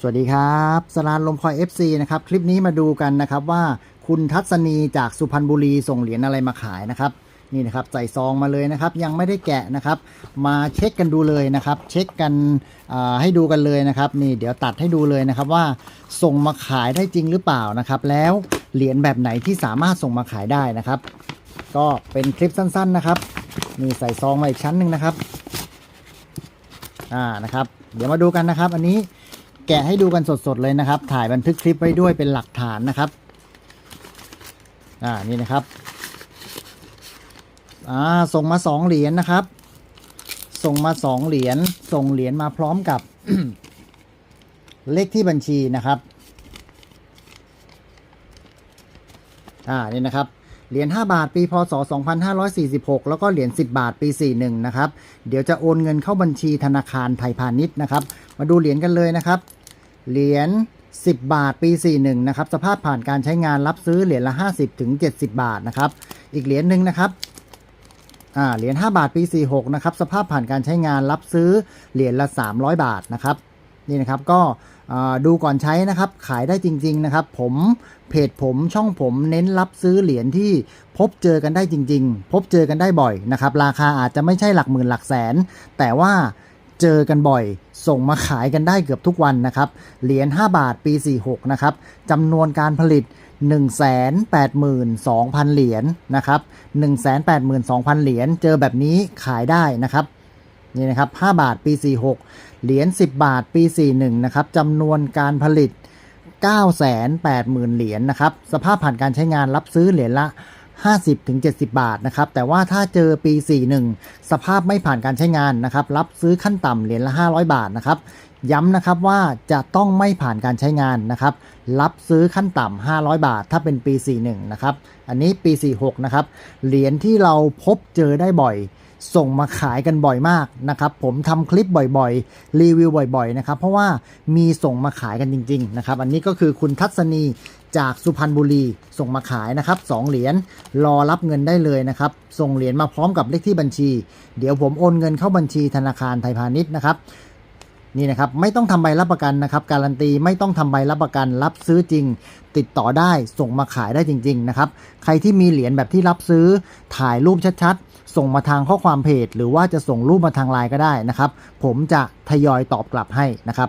สวัสดีครับสลานลมคอย FC นะครับ คลิปนี้มาดูกันนะครับว่าคุณทัศนีจากสุพรรณบุรีส่งเหรียญอะไรมาขายนะครับ นี่นะครับใส่ซองมาเลยนะครับ ยังไม่ได้แกะนะครับ มาเช็คกันดูเลยนะครับ เช็คกันให้ดูกันเลยนะครับ นี่เดี๋ยวตัดให้ดูเลยนะครับว่าส่งมาขายได้จริงหรือเปล่านะครับ แล้วเหรียญแบบไหนที่สามารถส่งมาขายได้นะครับ ก็เป็นคลิปสั้น ๆนะครับนี่ใส่ซองมาอีกชั้นหนึ่งนะครับอ่านะครับ เดี๋ยวมาดูกันนะครับ อันนี้ แกะให้ดูกันสดๆเลยนะครับ ถ่ายบันทึกคลิปไว้ด้วยเป็นหลักฐานนะครับ อ่านี่นะครับ อ่าส่งมาสองเหรียญนะครับ ส่งมาสองเหรียญส่งเหรียญมาพร้อมกับ เลขที่บัญชีนะครับ อ่านี่นะครับเหรียญ5บาทปีพศ 2546 แล้วก็เหรียญ10 บาทปี 41 นะครับ เดี๋ยวจะโอนเงินเข้าบัญชีธนาคารไทยพาณิชย์นะครับ มาดูเหรียญกันเลยนะครับ เหรียญ10 บาทปี 41 นะครับ สภาพผ่านการใช้งานรับซื้อเหรียญละ 50 ถึง 70 บาทนะครับ อีกเหรียญหนึ่งนะครับเหรียญ5บาทปี 46 นะครับ สภาพผ่านการใช้งานรับซื้อเหรียญละ 300 บาทนะครับ นี่นะครับก็ดูก่อนใช้นะครับ ขายได้จริง ๆ นะครับ ผมเพจผมช่องผมเน้นรับซื้อเหรียญที่พบเจอกันได้จริง ๆ พบเจอกันได้บ่อยนะครับ ราคาอาจจะไม่ใช่หลักหมื่นหลักแสน แต่ว่า เจอกันบ่อย ส่งมาขายกันได้เกือบทุกวันนะครับ เหรียญ 5 บาทปี 46 นะครับจำนวนการผลิต 182,000 เหรียญนะครับ182,000 เหรียญ เจอแบบนี้ขายได้นะครับ นี่นะครับ 5 บาทปี 46 เหรียญ 10 บาทปี 41 นะครับจำนวนการผลิต 980,000 เหรียญนะครับ สภาพผ่านการใช้งานรับซื้อเหรียญละ 50-70 บาทนะครับ แต่ว่าถ้าเจอปี 41 สภาพไม่ผ่านการใช้งานนะครับ รับซื้อขั้นต่ำเหรียญละ 500 บาทนะครับ ย้ำนะครับว่าจะต้องไม่ผ่านการใช้งานนะครับ รับซื้อขั้นต่ำ 500 บาท ถ้าเป็นปี 41 นะครับ อันนี้ปี 46 นะครับ เหรียญที่เราพบเจอได้บ่อย ส่งมาขายกันบ่อยมากนะครับ ผมทำคลิปบ่อยๆ รีวิวบ่อยๆ นะครับ เพราะว่ามีส่งมาขายกันจริง ๆ นะครับ อันนี้ก็คือคุณทัศนีจากสุพรรณบุรีส่งมาขายนะครับสองเหรียญรอรับเงินได้เลยนะครับ ส่งเหรียญมาพร้อมกับเลขที่บัญชี เดี๋ยวผมโอนเงินเข้าบัญชีธนาคารไทยพาณิชย์นะครับ นี่นะครับไม่ต้องทำใบรับประกันนะครับ การันตีไม่ต้องทำใบรับประกัน รับซื้อจริง ติดต่อได้ส่งมาขายได้จริง ๆ นะครับ ใครที่มีเหรียญแบบที่รับซื้อถ่ายรูปชัดๆ ส่งมาทางข้อความเพจ หรือว่าจะส่งรูปมาทางไลน์ก็ได้นะครับ ผมจะทยอยตอบกลับให้นะครับ